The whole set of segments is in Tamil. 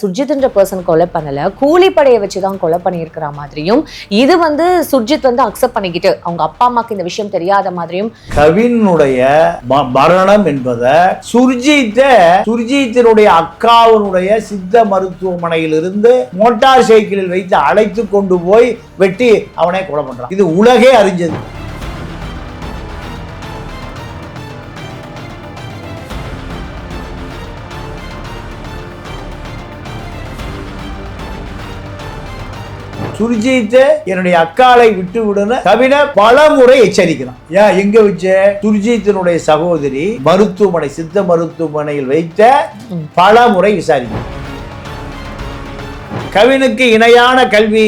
சுர்ஜித்ன்ற பர்சன் கொலை பண்ணல. கூலிப்படையை வச்சு தான் கொலை பண்ணியிருக்கிற மாதிரியும் இது வந்து சுர்ஜித் வந்து அக்செப்ட் பண்ணிக்கிட்டு அவங்க அப்பா அம்மாக்கு இந்த விஷயம் தெரியாத மாதிரியும் கவினுடைய மரணம் என்பதை சுர்ஜித் சுர்ஜித்தினுடைய அக்காவினுடைய சித்த மருத்துவமனையிலிருந்து மோட்டார் சைக்கிளில் வைத்து அழைத்து கொண்டு போய் வெட்டி அவனை கொலை பண்றான். இது உலகே அறிஞ்சது. சுர்ஜித் என்னுடைய அக்காளை விட்டு விடுன்னு கவின பல முறை எச்சரிக்கிறான். ஏன் எங்க வச்ச? சுர்ஜித்தினுடைய சகோதரி மருத்துவமனை சித்த மருத்துவமனையில் வைத்த பல முறை விசாரிக்கிறான். கவினுக்கு இணையான கல்வி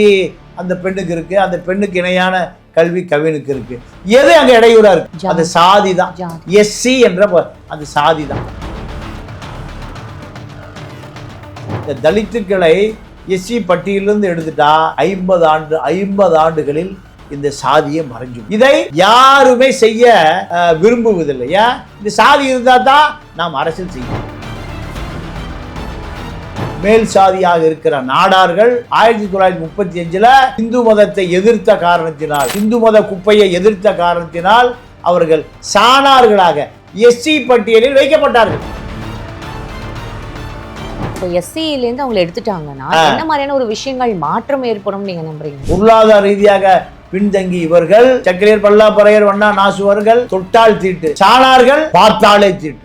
அந்த பெண்ணுக்கு இருக்கு. அந்த பெண்ணுக்கு இணையான கல்வி கவினுக்கு இருக்கு. எது அங்க இடையூறா இருக்கு? அந்த சாதி தான். எஸ்சி என்ற அந்த சாதி தான் இந்த தலித்துக்களை எஸ்சி பட்டியலிருந்து எடுத்துட்டா ஐம்பது ஆண்டு ஐம்பது ஆண்டுகளில் இந்த சாதியை மறைஞ்சு இதை யாருமே செய்ய விரும்புவதில்லையா விரும்புவதில்லை. ஏன் இந்த சாதி இருந்தா தான் நாம் அரசியல் செய்யணும் மேல் சாதியாக இருக்கிற நாடார்கள் ஆயிரத்தி தொள்ளாயிரத்தி முப்பத்தி அஞ்சுல இந்து மதத்தை எதிர்த்த காரணத்தினால் இந்து மத குப்பையை எதிர்த்த காரணத்தினால் அவர்கள் சாணார்களாக எஸ்சி பட்டியலில் வைக்கப்பட்டார்கள். இப்போ எஸ்சியிலேருந்து அவங்களை எடுத்துட்டாங்கன்னா என்ன மாதிரியான ஒரு விஷயங்கள் மாற்றம் ஏற்படும் நீங்க நம்புறீங்க? பொருளாதார ரீதியாக பின்தங்கி இவர்கள் சக்கரையர் பல்லாப்பறையர் வண்ணா நாசுவர்கள் தொட்டால் தீட்டு சாணார்கள் பார்த்தாலே தீட்டு.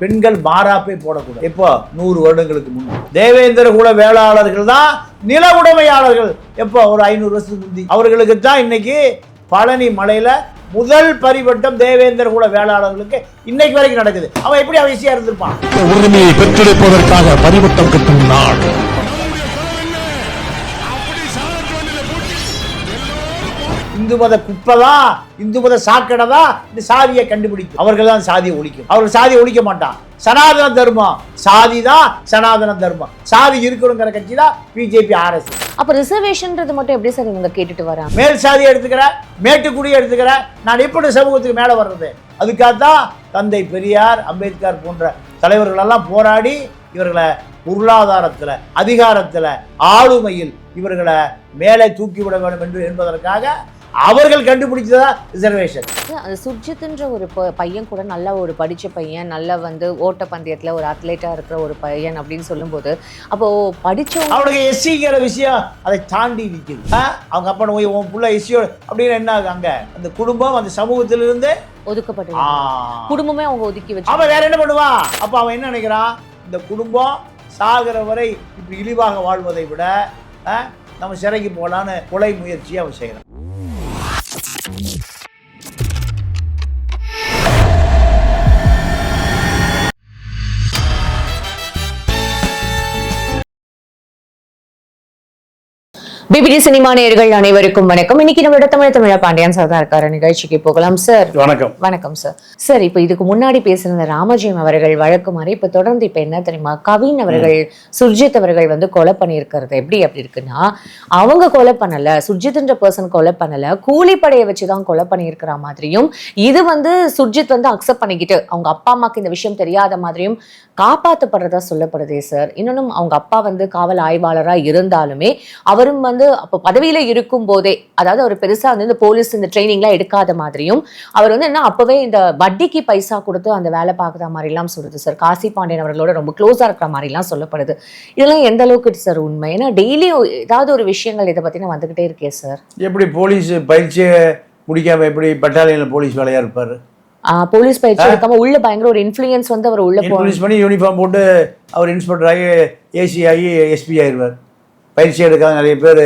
பெண்கள் மாறாப்பே போடக்கூடாது. எப்போ? நூறு வருடங்களுக்கு முன்பு. தேவேந்திர குல வேளாளர்கள் தான் நில உடைமையாளர்கள். எப்போ? ஒரு ஐநூறு வருஷத்துக்கு முந்தி. அவர்களுக்கு தான் இன்னைக்கு பழனி மலையில முதல் பரிவட்டம் தேவேந்திர குல வேளாளர்களுக்கு இன்னைக்கு வரைக்கும் நடக்குது. அவன் எப்படி ஈஸியா இருந்திருப்பான்? உரிமையை பெற்றெடுப்பதற்காக பரிவட்டம் கட்டும் நாள். இந்து மத குப்பை தான் இந்து மத சாக்கடை தான் இந்த சாதியை கண்டுபிடிக்கும். அவர்கள் தான் சாதியை ஒழிக்கும். அவர்கள் சாதியை ஒழிக்க மாட்டான். சனாதன தர்மம். சாதி தான் சனாதன தர்மம். சாதி இருக்கணுங்கிற கட்சி தான் பிஜேபி ஆர்எஸ். அப்ப ரிசர்வேஷன்ன்றது மட்டும் எப்படி சார் இவங்க கேட்டுட்டு வராங்க? மேல் சாதியை எடுத்துக்கிற மேட்டுக்குடியை எடுத்துக்கிற நான் எப்படி சமூகத்துக்கு மேலே வர்றது? அதுக்காக தான் தந்தை பெரியார் அம்பேத்கர் போன்ற தலைவர்கள் எல்லாம் போராடி இவர்களை பொருளாதாரத்தில் அதிகாரத்தில் ஆளுமையில் இவர்களை மேலே தூக்கிவிட வேண்டும் என்று என்பதற்காக அவர்கள் கண்டுபிடிச்சதா ரிசர்வேஷன் அது சுர்ஜித்ன்ற ஒரு பையன் கூட நல்ல ஒரு படிச்ச பையன் நல்ல வந்து ஓட்டப்பந்தயத்துல ஒரு அத்லெட்டா இருக்கிற ஒரு பையன் அப்படின்னு சொல்லும்போது அப்போ படிச்சவங்க அவனுக்கு எஸ்சிங்கிற விஷயம் அதை தாண்டி நிற்குது? அவங்க அப்பா போய் உன் புள்ள எஸ்சியோ அப்படின்னு என்ன ஆகுது அங்க? அந்த குடும்பம் அந்த சமூகத்திலிருந்து ஒதுக்கப்பட்டு. குடும்பமே அவங்க ஒதுக்கி வச்சு அவன் வேற என்ன பண்ணுவான் அப்ப அவன் என்ன நினைக்கிறான்? இந்த குடும்பம் சாகிற வரை இப்படி இழிவாக வாழ்வதை விட நம்ம சிறைக்கு போகலான்னு கொலை முயற்சியை அவன் செய்கிறான் பிபிடி சினிமா நேயர்கள் அனைவருக்கும் வணக்கம். இன்னைக்கு நம்மளோட தமிழ் தமிழ பாண்டியன் சார் தான் இருக்காரு நிகழ்ச்சிக்கு போகலாம் சார் வணக்கம். வணக்கம் சார் சார் இப்போ இதுக்கு முன்னாடி பேசியிருந்த ராமஜெயம் அவர்கள் வழக்கு மாதிரி இப்போ தொடர்ந்து இப்போ என்ன தெரியுமா கவின் அவர்கள் சுர்ஜித் அவர்கள் வந்து கொலை பண்ணியிருக்கிறது எப்படி அப்படி இருக்குன்னா அவங்க கொலை பண்ணல சுர்ஜித்ன்ற பர்சன் கொலை பண்ணல கூலிப்படையை வச்சு தான் கொலை பண்ணியிருக்கிற மாதிரியும் இது வந்து சுர்ஜித் வந்து அக்செப்ட் பண்ணிக்கிட்டு அவங்க அப்பா அம்மாக்கு இந்த விஷயம் தெரியாத மாதிரியும் காப்பாற்றப்படுறதா சொல்லப்படுதே சார் இன்னொன்னும் அவங்க அப்பா வந்து காவல் ஆய்வாளராக இருந்தாலுமே அவரும் வந்து அப்போ பதவியில இருக்கும் போதே அதாவது அவர் பெருசா வந்து இந்த போலீஸ் இந்த ட்ரைனிங்லாம் எடுக்காத மாதிரியும் அவர் வந்து என்ன அப்பவே இந்த வட்டிக்கு பைசா கொடுத்து அந்த வேலை பார்க்குற மாதிரிலாம் சொல்லுது சார். காசி பாண்டியன் அவர்களோட ரொம்ப க்ளோஸாக இருக்கிற மாதிரிலாம் சொல்லப்படுது. இதெல்லாம் எந்த அளவுக்கு சார் உண்மை? ஏன்னா டெய்லியும் ஏதாவது ஒரு விஷயங்கள் இதை பற்றின வந்துகிட்டே இருக்கே சார். எப்படி போலீஸ் பயிற்சியை முடிக்காம எப்படி பட்டாலியனில் போலீஸ் வேலையா இருப்பார்? போலீஸ் பயிற்சி எடுக்காம உள்ள பயங்கர ஒரு இன்ஃப்ளூயன்ஸ் வந்து அவர் உள்ள போ இன்ஃபுளுஸ் பண்ணி யூனிஃபார்ம் போட்டு அவர் இன்ஸ்பெக்டர் ஆகி ஏசி ஆகி எஸ்பி ஆயிடுவார் பயிற்சி எடுக்காத நிறைய பேர்.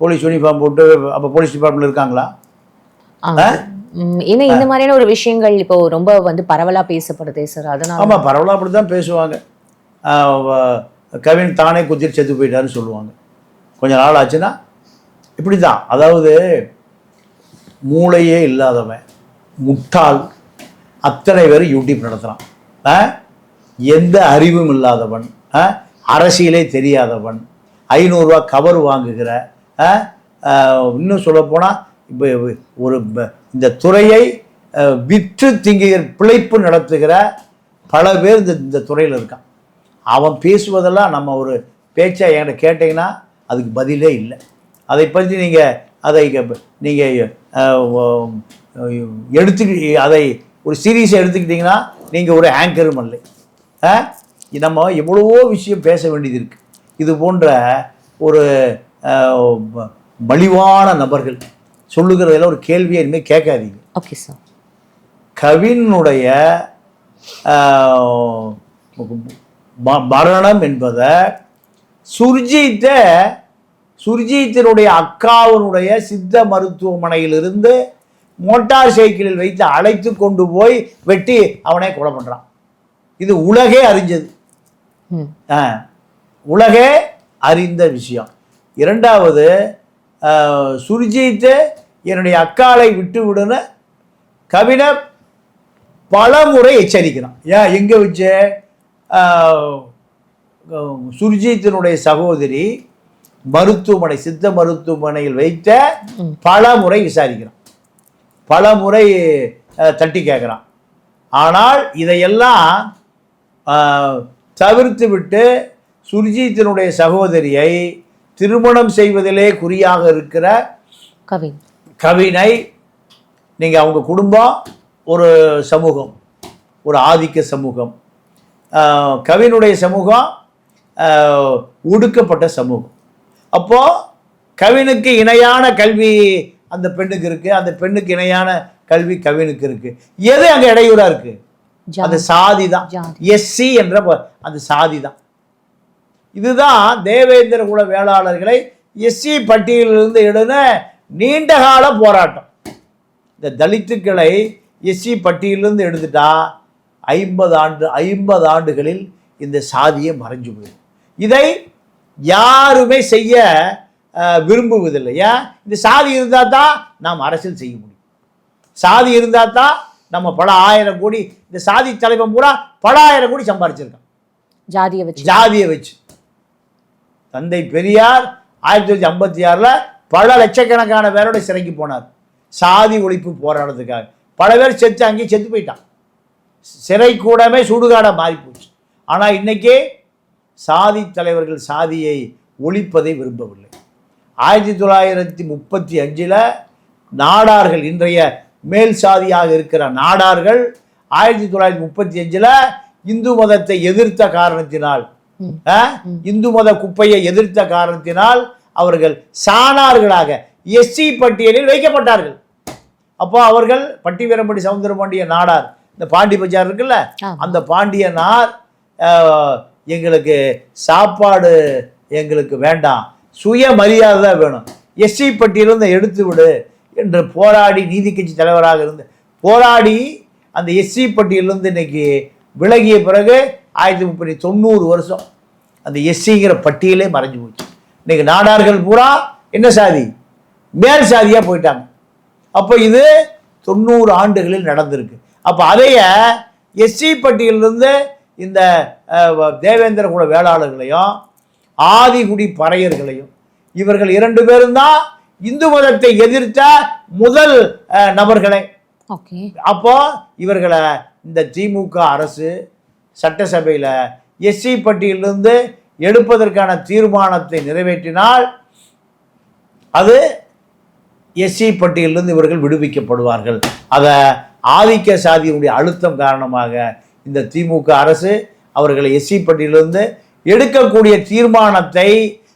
போலீஸ் யூனிஃபார்ம் போட்டு அப்போ போலீஸ் டிபார்ட்மெண்ட் இருக்காங்களா? ஏன்னா இந்த மாதிரியான ஒரு விஷயங்கள் இப்போ ரொம்ப வந்து பரவலா பேசப்படுதே சார் அதனால ஆமாம் பரவலாக அப்படி தான் பேசுவாங்க கவின் தானே குத்திட்டு செத்து போயிட்டாருன்னு சொல்லுவாங்க. கொஞ்ச நாள் ஆச்சுன்னா இப்படி தான் அதாவது மூளையே இல்லாதவன் முட்டாள் அத்தனை பேர் யூடியூப் நடத்துகிறான்? எந்த அறிவும் இல்லாதவன்? அரசியலே தெரியாதவன். ஐநூறுரூவா கவர் வாங்குகிற இன்னும் சொல்லப்போனால் இப்போ ஒரு இந்த துறையை விற்று திங்குகிற பிழைப்பு நடத்துகிற பல பேர் இந்த இந்த துறையில் இருக்கான். அவன் பேசுவதெல்லாம் நம்ம ஒரு பேச்சை என்கிட்ட கேட்டிங்கன்னா அதுக்கு பதிலே இல்லை. அதை பற்றி நீங்கள் அதை நீங்கள் எடுத்து அதை ஒரு சீரியஸை எடுத்துக்கிட்டிங்கன்னா நீங்கள் ஒரு ஆங்கரும் இல்லை ஆ? நம்ம எவ்வளவோ விஷயம் பேச வேண்டியது இருக்குது இது போன்ற ஒரு மலிவான நபர்கள் சொல்லுகிறதெல்லாம் ஒரு கேள்வியை இனிமேல் கேட்காதீங்க. ஓகே சார் கவினுடைய மரணம் என்பதை சுர்ஜித்த சுர்ஜித்தினுடைய அக்காவினுடைய சித்த மருத்துவமனையிலிருந்து மோட்டார் சைக்கிளில் வைத்து அழைத்து கொண்டு போய் வெட்டி அவனை கொலை பண்றான். இது உலகே அறிஞ்சது. உலகே அறிந்த விஷயம். இரண்டாவது ஆஹ், சுர்ஜித் என்னுடைய அக்காளை விட்டு விடுன்னு கவின பல முறை எச்சரிக்கிறான். ஏன்? எங்கே வச்சு? சுர்ஜித்தினுடைய சகோதரி மருத்துவமனை சித்த மருத்துவமனையில் வைத்த. பல முறை விசாரிக்கிறான். பல முறை தட்டி கேட்குறான். ஆனால் இதையெல்லாம் தவிர்த்து விட்டு சுர்ஜித்தினுடைய சகோதரியை திருமணம் செய்வதிலே குறியாக இருக்கிற கவின். கவினை நீங்கள் அவங்க குடும்பம் ஒரு சமூகம் ஒரு ஆதிக்க சமூகம். கவினுடைய சமூகம் ஒடுக்கப்பட்ட சமூகம். அப்போது கவினுக்கு இணையான கல்வி அந்த பெண்ணுக்கு இருக்குது அந்த பெண்ணுக்கு இணையான கல்வி கவினுக்கு இருக்குது எது அங்கே இடையூறாக இருக்குது அது சாதி தான். எஸ்சி என்ற அந்த சாதி தான் இதுதான் தேவேந்திர குல வேளாளர்களை எஸ்சி பட்டியலிருந்து எடுன நீண்டகால போராட்டம். இந்த தலித்துக்களை எஸ்சி பட்டியலிருந்து எடுத்துட்டா ஐம்பது ஆண்டு ஐம்பது ஆண்டுகளில் இந்த சாதியை மறைஞ்சு போயிடும். இதை யாருமே செய்ய அஹ், விரும்புவதில்லை. ஏன்? இந்த சாதி இருந்தால் தான் நாம் அரசியல் செய்ய முடியும். சாதி இருந்தால் தான் நம்ம பல ஆயிரம் கோடி இந்த சாதி தலைவன் பூரா பல ஆயிரம் கோடி சம்பாரிச்சிருக்கான். ஜாதியை வச்சு. ஜாதியை வச்சு. தந்தை பெரியார் ஆயிரத்தி தொள்ளாயிரத்தி ஐம்பத்தி ஆறில் பல லட்சக்கணக்கான பேரோட சிறைக்கு போனார். சாதி ஒழிப்பு போராடுறதுக்காக. பல பேர் செத்து அங்கேயே செத்து போயிட்டான். சிறை கூடமே சுடுகாடாக மாறி போச்சு. ஆனால் இன்னைக்கு சாதி தலைவர்கள் சாதியை ஒழிப்பதை விரும்பவில்லை. ஆயிரத்தி தொள்ளாயிரத்தி முப்பத்தி அஞ்சில் நாடார்கள் இன்றைய மேல் சாதியாக இருக்கிற நாடார்கள் ஆயிரத்தி தொள்ளாயிரத்தி முப்பத்தி அஞ்சில் இந்து மதத்தை எதிர்த்த காரணத்தினால்? இந்து மத குப்பையை எதிர்த்த காரணத்தினால் அவர்கள் சாணார்களாக எஸ்சி பட்டியலில் வைக்கப்பட்டார்கள் அப்போ அவர்கள் பட்டி வீரம்படி சவுந்தரபாண்டிய நாடார் இந்த பாண்டி பஜார் இருக்குல்ல. அந்த பாண்டியனார் எங்களுக்கு சாப்பாடு எங்களுக்கு வேண்டாம் சுய மரியாதை தான் வேணும் எஸ்சி பட்டியலிருந்து எடுத்து விடு என்று போராடி நீதி கட்சி தலைவராக இருந்து போராடி அந்த எஸ்சி பட்டியலிருந்து இன்னைக்கு விலகிய பிறகு ஆயிரத்தி முப்பத்தி தொண்ணூறு வருஷம் அந்த எஸ்சிங்கிற பட்டியலே மறைஞ்சு போச்சு. இன்றைக்கி நாடார்கள் பூரா என்ன சாதி? மேல் சாதியாக போயிட்டாங்க. அப்போ இது தொண்ணூறு ஆண்டுகளில் நடந்திருக்கு. அப்போ அதைய எஸ்சி பட்டியலிருந்து இந்த தேவேந்திர குல வேளாளர்களையும் ஆதிகுடி பறையர்களையும் இவர்கள் இரண்டு பேரும் தான் இந்து மதத்தை எதிர்த்த முதல் நபர்களே. அப்போ இவர்களை இந்த திமுக அரசு சட்டசபையில் எஸ்சி பட்டியலிருந்து எடுப்பதற்கான தீர்மானத்தை நிறைவேற்றினால் அது எஸ்சி பட்டியலிருந்து இவர்கள் விடுவிக்கப்படுவார்கள். அதை ஆதிக்க சாதியினுடைய அழுத்தம் காரணமாக இந்த திமுக அரசு அவர்களை எஸ்சி பட்டியலிருந்து எடுக்கக்கூடிய தீர்மானத்தை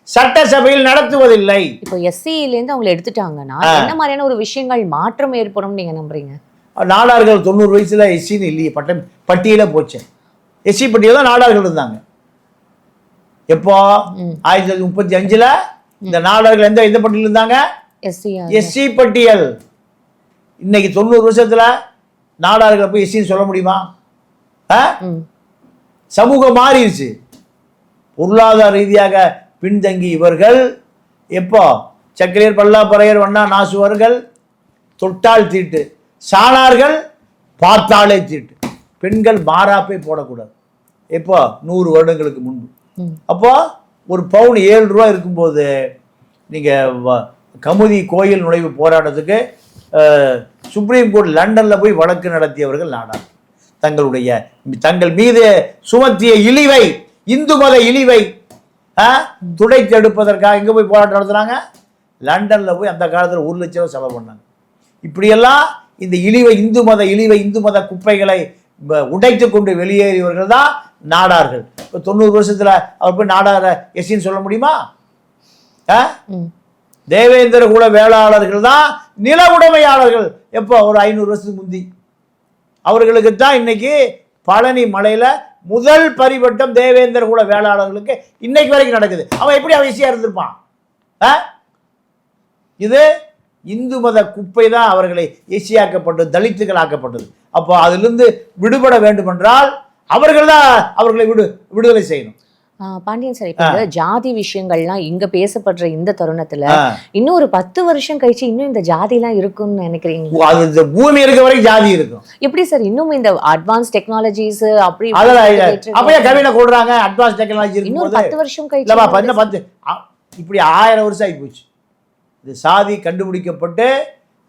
சட்டசபையில் நடத்துவதில்லை. இப்போ எஸ்சியில இருந்து அவங்களை எடுத்துட்டாங்கன்னா என்ன மாதிரியான ஒரு விஷயங்கள் மாற்றம் ஏற்படும் நீங்க நம்புறீங்க? நாடார்கள் தொண்ணூறு வயசுல எஸ்சின்னு இல்லையே பட்டம் பட்டியல போச்சு. எஸ்சி பட்டியல் தான் நாடார்கள் இருந்தாங்க. எப்போ. ஆயிரத்தி தொள்ளாயிரத்தி முப்பத்தி அஞ்சுல இந்த நாடார்கள் எந்த எந்த பட்டியல் இருந்தாங்க? எஸ்சி பட்டியல். இன்னைக்கு தொண்ணூறு வருஷத்துல நாடார்களை போய் எஸ்சின்னு சொல்ல முடியுமா? சமூகம் மாறிடுச்சு. பொருளாதார ரீதியாக பின்தங்கி இவர்கள் எப்போ? சக்கரையர் பல்லாப்பறையர் வண்ணா நாசுவர்கள் தொட்டால் தீட்டு. சாணார்கள் பார்த்தாலே தீட்டு. பெண்கள் மாறாப்பே போடக்கூடாது. எப்போ? நூறு வருடங்களுக்கு முன்பு. அப்போ ஒரு பவுன் ஏழு ரூபா இருக்கும்போது நீங்கள் கமுதி கோயில் நுழைவு போராட்டத்துக்கு சுப்ரீம் கோர்ட் லண்டனில் போய் வழக்கு நடத்தியவர்கள் நாடார். தங்களுடைய தங்கள் மீது சுமத்திய இழிவை இந்து மத இழிவை ஆ, துடைத்து எடுப்பதற்காக எங்க போய் போராட்டம் நடத்துறாங்க? லண்டன்ல போய் அந்த காலத்துல ஒரு லட்சம் ரூபாய் செலவு பண்ணாங்க. இப்படியெல்லாம் இந்த இழிவை இந்து மத இழிவை இந்து மத குப்பைகளை உடைத்து கொண்டு வெளியேறியவர்கள் தான் நாடார்கள். இப்போ தொண்ணூறு வருஷத்துல அவர் போய் நாடார எஸ்சின்னு சொல்ல முடியுமா. தேவேந்திர குல வேளாளர்கள் தான் நில உடைமையாளர்கள். எப்போ? ஒரு ஐநூறு வருஷத்துக்கு முந்தி. அவர்களுக்கு தான் இன்னைக்கு பழனி மலையில் முதல் பரிவட்டம் தேவேந்திர குல வேளாளர்களுக்கு இன்னைக்கு வரைக்கும் நடக்குது. அவன் எப்படி அவன் இருந்திருப்பான்? ஆ? இது இந்து மத குப்பை தான் அவர்களை இசையாக்கப்பட்டது தலித்துகள் ஆக்கப்பட்டது அப்போ அதிலிருந்து விடுபட வேண்டுமென்றால் அவர்கள் தான் அவர்களை விடு விடுதலை செய்யணும். பாண்டியன் சார் இப்ப இந்த ஜாதி விஷயங்கள்லாம் இங்க பேசப்படுற இந்த தருணத்துல. இன்னும் ஒரு பத்து வருஷம் கழிச்சு இன்னும் இந்த ஜாதி எல்லாம் இருக்கும்னு நினைக்கிறீங்க? அது இந்த பூமி இருக்க வரைக்கும் ஜாதி இருக்கும். எப்படி சார் இன்னும் இந்த அட்வான்ஸ் டெக்னாலஜிஸ் அப்படி. அப்பயே கவினை கொடுறாங்க அட்வான்ஸ் டெக்னாலஜி இருக்கும்போது. பத்து வருஷம் கழிச்சு இன்னும் பத்து இப்படி ஆயிரம் வருஷம் ஆகி போச்சு. இது சாதி கண்டுபிடிக்கப்பட்டு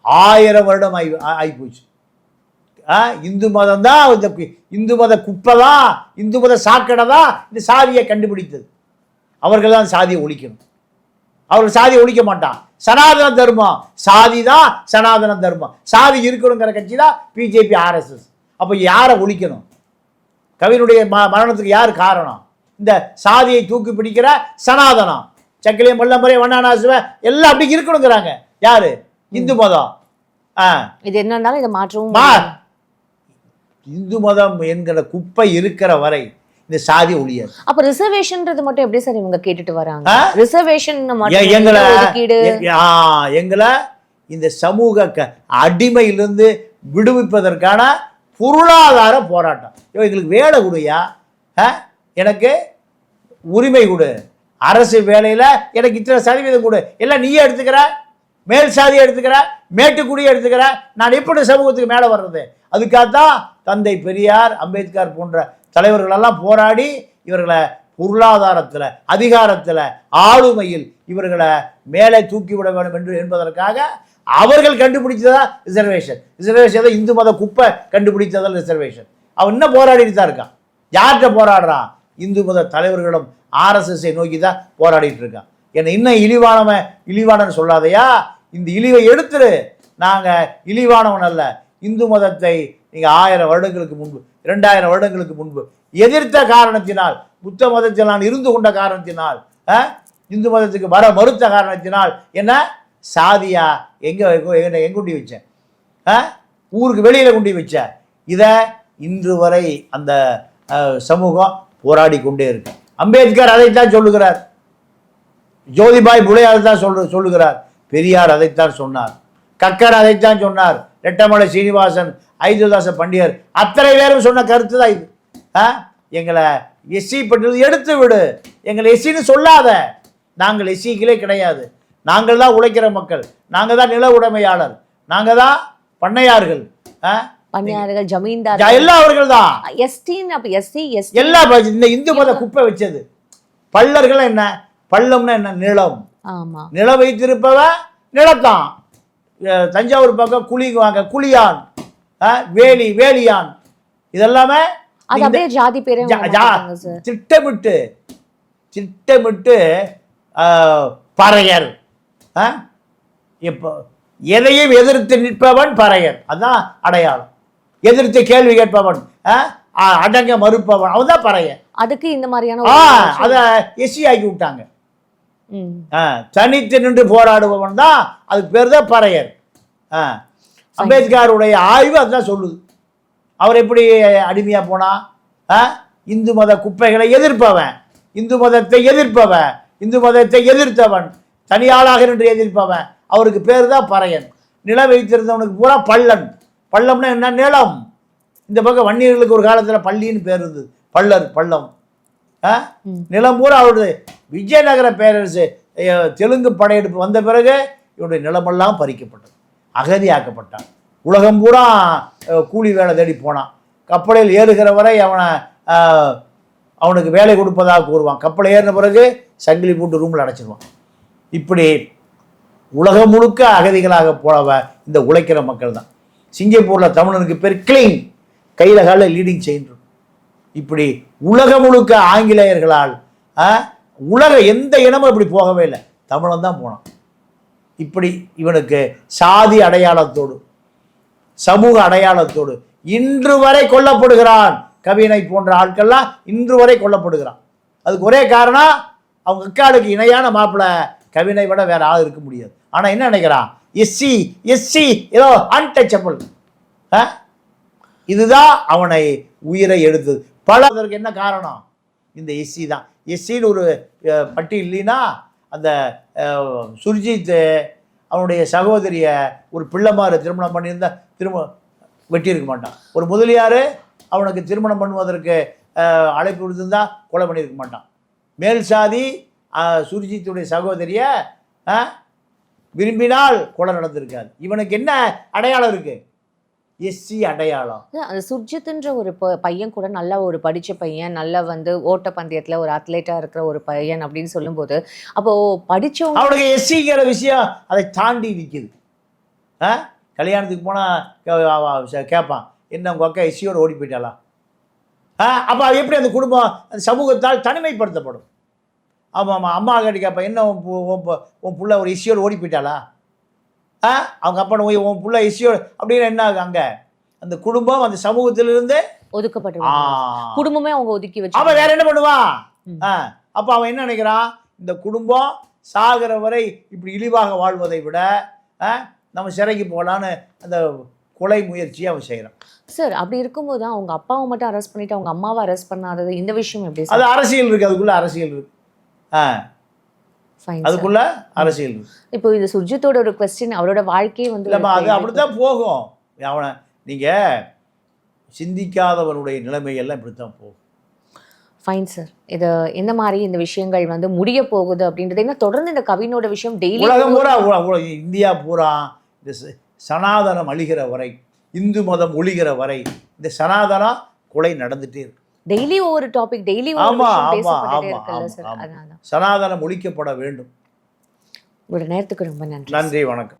ஆயிரம் வருடம் ஆகி ஆகி போச்சு. இந்து மதம் தான் இந்த இந்து மத குப்பை தான் இந்து மத சாக்கடை தான் இந்த சாதியை கண்டுபிடித்தது. அவர்கள் தான் சாதியை ஒழிக்கணும். அவர்கள் சாதியை ஒழிக்க மாட்டான். சனாதன தர்மம். சாதி தான் சனாதன தர்மம். சாதி இருக்கணுங்கிற கட்சி தான் பிஜேபி ஆர்எஸ்எஸ். அப்போ யாரை ஒழிக்கணும்? கவினுடைய ம மரணத்துக்கு யார் காரணம்? இந்த சாதியை தூக்கி பிடிக்கிற சனாதனம். சக்கிலியம் மல்லம்பரை வண்ணானாசுவ எல்லாம் அப்படி இருக்கணுங்கிறாங்க. யாரு? இந்து மதம். ஆ. இது என்ன இருந்தாலும் இதை மாற்றவும். இந்து மதம் என்கிற குப்பை இருக்கிற வரை இந்த சாதி ஒழியாது. அப்ப ரிசர்வேஷன்ன்றது மட்டும் எப்படி சார் இவங்க கேட்டுட்டு வராங்க? ரிசர்வேஷன் எங்களை எங்களை இந்த சமூக க அடிமையிலிருந்து விடுவிப்பதற்கான பொருளாதார போராட்டம். எங்களுக்கு வேலை கொடுயா? எனக்கு உரிமை கொடு. அரசு வேலையில் எனக்கு இத்தனை சதவீதம் கொடு. எல்லாம் நீயே எடுத்துக்கிற? மேல் சாதியை எடுத்துக்கிற? மேட்டுக்குடியை எடுத்துக்கிற? நான் எப்படி சமூகத்துக்கு மேலே வர்றது? அதுக்காகத்தான் தந்தை பெரியார் அம்பேத்கர் போன்ற தலைவர்களெல்லாம் போராடி இவர்களை பொருளாதாரத்தில் அதிகாரத்தில் ஆளுமையில் இவர்களை மேலே தூக்கிவிட வேண்டும் என்று என்பதற்காக அவர்கள் கண்டுபிடிச்சதா ரிசர்வேஷன். ரிசர்வேஷன் தான் இந்து மத குப்பை கண்டுபிடிச்சதால் ரிசர்வேஷன். அவன் இன்னும் போராடிட்டு தான் இருக்கான். யார்கிட்ட போராடுறான்? இந்து மத தலைவர்களும் ஆர்எஸ்எஸ்ஐ நோக்கி தான் போராடிட்டு இருக்கான். என்னை இன்னும் இழிவானவன் இழிவானன்னு சொல்லாதையா? இந்த இழிவை எடுத்துரு. நாங்கள் இழிவானவன் அல்ல. இந்து மதத்தை நீங்கள் ஆயிரம் வருடங்களுக்கு முன்பு இரண்டாயிரம் வருடங்களுக்கு முன்பு எதிர்த்த காரணத்தினால் புத்த மதத்தில் நான் இருந்து கொண்ட காரணத்தினால் ஆ, இந்து மதத்துக்கு வர மறுத்த காரணத்தினால் என்ன? சாதியா? எங்கே எங்க கொண்டு வச்சேன் ஆ? ஊருக்கு வெளியில் கொண்டு வச்சேன் இதை இன்று வரை அந்த சமூகம் போராடி கொண்டே இருக்கு. அம்பேத்கர் அதைத்தான் சொல்லுகிறார். ஜோதிபாய் புலே தான் சொல்லு சொல்லுகிறார். பெரியார் அதைத்தான் சொன்னார். கக்கர் அதைத்தான் சொன்னார். ரெட்டமலை சீனிவாசன் ஐதுதாச பண்டியர் அத்தனை பேரும் சொன்ன கருத்து தான் இது. ஆ? எங்களை எஸ்சி பட்டியல் எடுத்து விடு. எங்களை எஸ்சின்னு சொல்லாத. நாங்கள் எஸ்சிகளே கிடையாது. நாங்கள் தான் உழைக்கிற மக்கள். நாங்கள் தான் நில உடைமையாளர். நாங்கள் தான் பண்ணையார்கள். ஆ? பண்ணையார்கள் ஜமீன்தார் எல்லாம் அவர்கள் தான். எஸ்டின்னு அப்ப எஸ்சி எஸ்டி. எல்லா இந்த இந்து மத குப்பை வச்சது. பள்ளர்கள் என்ன? பள்ளம்னா என்ன? நிலம். ஆமா. நிலம் வைத்திருப்பவன் நிலத்தான். தஞ்சாவூர் பக்கம் குழிங்குவாங்க குழியான் அஹ் வேலி வேலியான். இதெல்லாமே ஜாதி பேரே திட்டமிட்டு திட்டமிட்டு பறையர். இப்போ எதையும் எதிர்த்து நிற்பவன் பறையர். அதான் அடையாளம். எதிர்த்து கேள்வி கேட்பவன் அடங்க மறுப்பவன். அவன் தான் பறையர். அதுக்கு இந்த மாதிரியான அதை எஸ்சி ஆக்கி விட்டாங்க. தனித்து நின்று போராடுபவன் தான் அதுக்கு பேர் தான் பறையர் அம்பேத்கருடைய ஆய்வு அதுதான் சொல்லுது. அவர் எப்படி அடிமையா போனா? இந்து மத குப்பைகளை எதிர்ப்பவன். இந்து மதத்தை எதிர்ப்பவன். இந்து மதத்தை எதிர்த்தவன். தனியாளாக நின்று எதிர்ப்பவன். அவருக்கு பேர் தான் பறையன். நிலம் வைத்திருந்தவனுக்கு பூரா பள்ளன். பள்ளம்னா என்ன? நிலம். இந்த பக்கம் வன்னியர்களுக்கு ஒரு காலத்தில் பள்ளின்னு பேர் இருந்தது. பள்ளர் பள்ளம். நிலம் பூரா அவருடைய விஜயநகர பேரரசு தெலுங்கு படையெடுப்பு வந்த பிறகு இவனுடைய நிலமெல்லாம் பறிக்கப்பட்டது. அகதியாக்கப்பட்டான். உலகம் பூரா கூலி வேலை தேடி போனான். கப்பலில் ஏறுகிற வரை அவனை அவனுக்கு வேலை கொடுப்பதாக கூறுவான். கப்பல் ஏறின பிறகு சங்கிலி போட்டு ரூமில் அடைச்சிடுவான் இப்படி உலகம் முழுக்க அகதிகளாக போனவ இந்த உழைக்கிற மக்கள் தான். சிங்கப்பூரில் தமிழனுக்கு பேர் கிளீன் கையில் காலில் லீடிங் செயின் இப்படி உலகம் முழுக்க ஆங்கிலேயர்களால் உலக எந்த இனமும் இப்படி போகவே இல்லை. தமிழன் தான் போனான். இப்படி இவனுக்கு சாதி அடையாளத்தோடு சமூக அடையாளத்தோடு இன்று வரை கொல்லப்படுகிறான். கவினை போன்ற ஆட்கள்லாம் இன்று வரை கொல்லப்படுகிறான். அதுக்கு ஒரே காரணம் அவங்க அக்காளுக்கு இணையான மாப்பிள்ளை கவினை விட வேற ஆள் இருக்க முடியாது. ஆனால் என்ன நினைக்கிறான்? எஸ்சி எஸ்சி ஏதோ அன்டச்சபிள் இதுதான் அவனை உயிரை எடுத்தது. பல அதற்கு என்ன காரணம்? இந்த எஸ்சி தான். எஸ்சின்னு ஒரு பட்டி இல்லைன்னா அந்த சுர்ஜித்து சுர்ஜித் அவனுடைய சகோதரியை ஒரு பிள்ளைமாரு திருமணம் பண்ணியிருந்தா திரும்ப வெட்டியிருக்க மாட்டான். ஒரு முதலியார் அவனுக்கு திருமணம் பண்ணுவதற்கு அழைப்பு விடுத்திருந்தா கொலை பண்ணியிருக்க மாட்டான். மேல் சாதி சுர்ஜித்துடைய சகோதரியை விரும்பினால் கொலை நடந்திருக்காது. இவனுக்கு என்ன அடையாளம் இருக்குது எஸ்சி அடையாளம். அந்த சுர்ஜித்ன்ற ஒரு பையன் கூட நல்லா ஒரு படிச்ச பையன் நல்லா வந்து ஓட்டப்பந்தயத்துல ஒரு அத்லெட்டா இருக்கிற ஒரு பையன் அப்படின்னு சொல்லும்போது அப்போ படிச்சவங்க அவனுக்கு எஸ்சிங்கிற விஷயம் அதை தாண்டி நிற்கிது ஆ? கல்யாணத்துக்கு போனால் கேட்பான் என்ன உங்கள் அக்கா எஸ்சியோட ஓடி போயிட்டாளா? ஆ? அப்போ எப்படி அந்த குடும்பம் அந்த சமூகத்தால் தனிமைப்படுத்தப்படும்? ஆமாம் ஆமாம் அம்மா கிட்ட கேட்பேன் என்ன உன் உன் புள்ள ஒரு எஸ்சியோட ஓடி போயிட்டாளா? அவங்க அப்பா போய் உன் புள்ள எஸ்சியோட அப்படின்னு என்ன ஆகும் அங்கே? அந்த குடும்பம் அந்த சமூகத்திலிருந்து ஒதுக்கப்பட்டு குடும்பமே அவங்க ஒதுக்கி வச்சு அவன் வேற என்ன பண்ணுவான் அப்ப அவன் என்ன நினைக்கிறான்? இந்த குடும்பம் சாகிற வரை இப்படி இழிவாக வாழ்வதை விட நம்ம சிறைக்கு போகலான்னு அந்த கொலை முயற்சியை அவன் செய்கிறான் சார் அப்படி இருக்கும்போது தான் அவங்க அப்பாவை மட்டும் அரெஸ்ட் பண்ணிட்டு அவங்க அம்மாவை அரெஸ்ட் பண்ணாதது இந்த விஷயம் எப்படி அது அரசியல் இருக்கு அதுக்குள்ள அரசியல் இருக்கு. ஆ. அதுக்குள்ள அரசியல். இப்போ இது சுர்ஜித்தோட ஒரு கொஸ்டின் அவரோட வாழ்க்கையே வந்து இல்லைம்மா அது. அப்படித்தான் போகும். அவனை நீங்க சிந்திக்காதவனுடைய நிலைமை எல்லாம் இப்படித்தான் போகும். ஃபைன் சார் இது எந்த மாதிரி இந்த விஷயங்கள் வந்து முடிய போகுது அப்படின்றது ஏன்னா தொடர்ந்து இந்த கவினோட விஷயம் டெய்லி உலகம் பூரா இந்தியா பூரா இந்த சனாதனம் அழிகிற வரை இந்து மதம் ஒழிகிற வரை இந்த சனாதனம் கொலை நடந்துட்டே இருக்கு. டெய்லி ஒவ்வொரு டாபிக் டெய்லி ஆமா, ஆமா, சனாதனம் ஒழிக்கப்பட வேண்டும். உங்களோட நேரத்துக்கு ரொம்ப நன்றி நன்றி வணக்கம்.